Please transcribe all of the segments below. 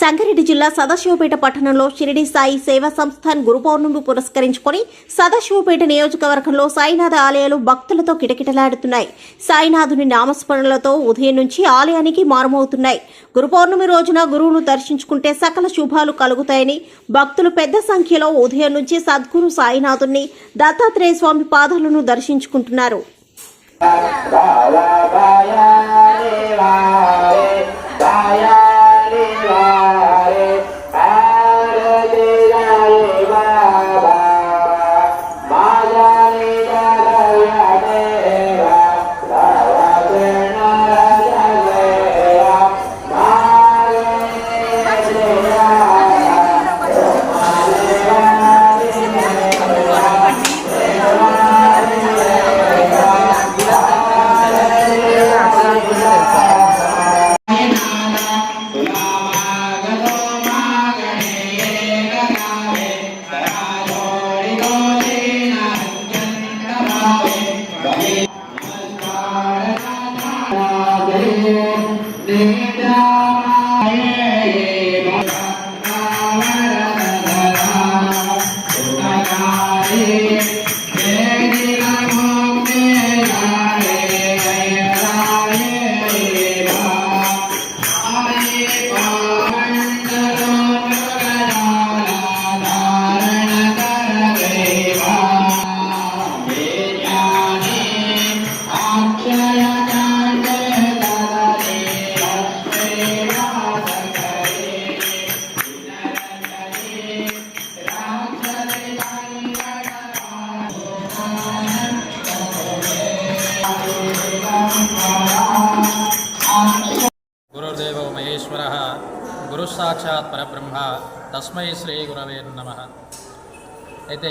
సంగారెడ్డి జిల్లా సదాశివపేట పట్టణంలో షిరిడి సాయి సేవా సంస్థాన్ గురు పౌర్ణమి పురస్కరించుకొని సదాశివపేట నియోజకవర్గంలో సాయినాథ ఆలయాలు భక్తులతో కిటకిటలాడుతున్నాయి. సాయినాథుని నామస్మరణలతో ఉదయం నుంచి ఆలయానికి మారుమవుతున్నాయి. గురు పౌర్ణమి రోజున గురువును దర్శించుకుంటే సకల శుభాలు కలుగుతాయని భక్తులు పెద్ద సంఖ్యలో ఉదయం నుంచి సద్గురు సాయినాథుని దత్తాత్రేయ స్వామి పాదాలను దర్శించుకుంటున్నారు. Yeah. గురుర్దేవో మహేశ్వర గురుసాక్షాత్ పరబ్రహ్మ తస్మై శ్రీ గురవే నమ అయితే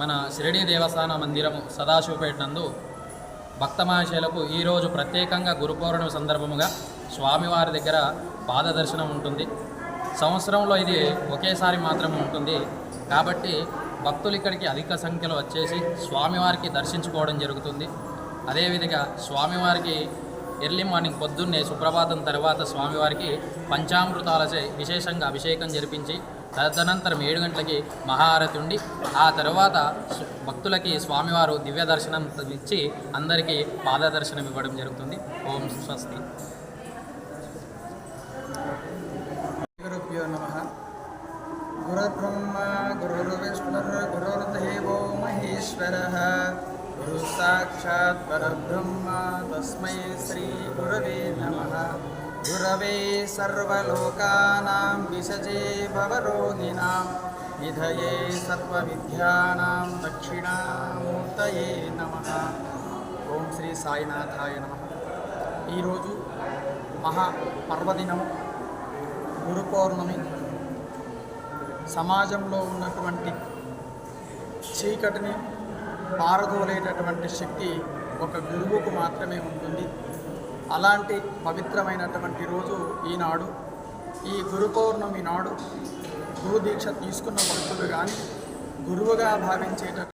మన షిరిడీ దేవస్థాన మందిరము సదాశివపేట నందు భక్తమహాశయులకు ఈరోజు ప్రత్యేకంగా గురు పౌర్ణమి సందర్భముగా స్వామివారి దగ్గర పాదదర్శనం ఉంటుంది. సంవత్సరంలో ఇది ఒకేసారి మాత్రమే ఉంటుంది. కాబట్టి భక్తులు ఇక్కడికి అధిక సంఖ్యలో వచ్చేసి స్వామివారికి దర్శించుకోవడం జరుగుతుంది. అదేవిధంగా స్వామివారికి ఎర్లీ మార్నింగ్ పొద్దున్నే సుప్రభాతం తర్వాత స్వామివారికి పంచామృతాలచే విశేషంగా అభిషేకం జరిపించి తదనంతరం ఏడు గంటలకి మహారతి ఉండి ఆ తర్వాత భక్తులకి స్వామివారు దివ్య దర్శనం ఇచ్చి అందరికీ పాద దర్శనం ఇవ్వడం జరుగుతుంది. ఓం స్వస్తి. గురుభ్యో నమ. గురుర్బ్రహ్మ గురుర్విష్ణుర్ గురుర్దేవో మహేశ్వర. గురు సాక్షాత్ పరబ్రహ్మ తస్మై శ్రీ గురవే నమ గురవే సర్వలోకానాం విసజే భవరోగిణాం నిధయే సర్వవిద్యానాం దక్షిణామూర్తయే నమ ఓం శ్రీ సాయినాథాయ నమ ఈరోజు మహా పర్వదినము గురు సమాజంలో ఉన్నటువంటి చీకటిని పారదోలేటటువంటి శక్తి ఒక గురువుకు మాత్రమే ఉంటుంది. అలాంటి పవిత్రమైనటువంటి రోజు ఈనాడు ఈ గురు పౌర్ణమి నాడు గురు దీక్ష తీసుకున్న భక్తులు కానీ గురువుగా భావించేట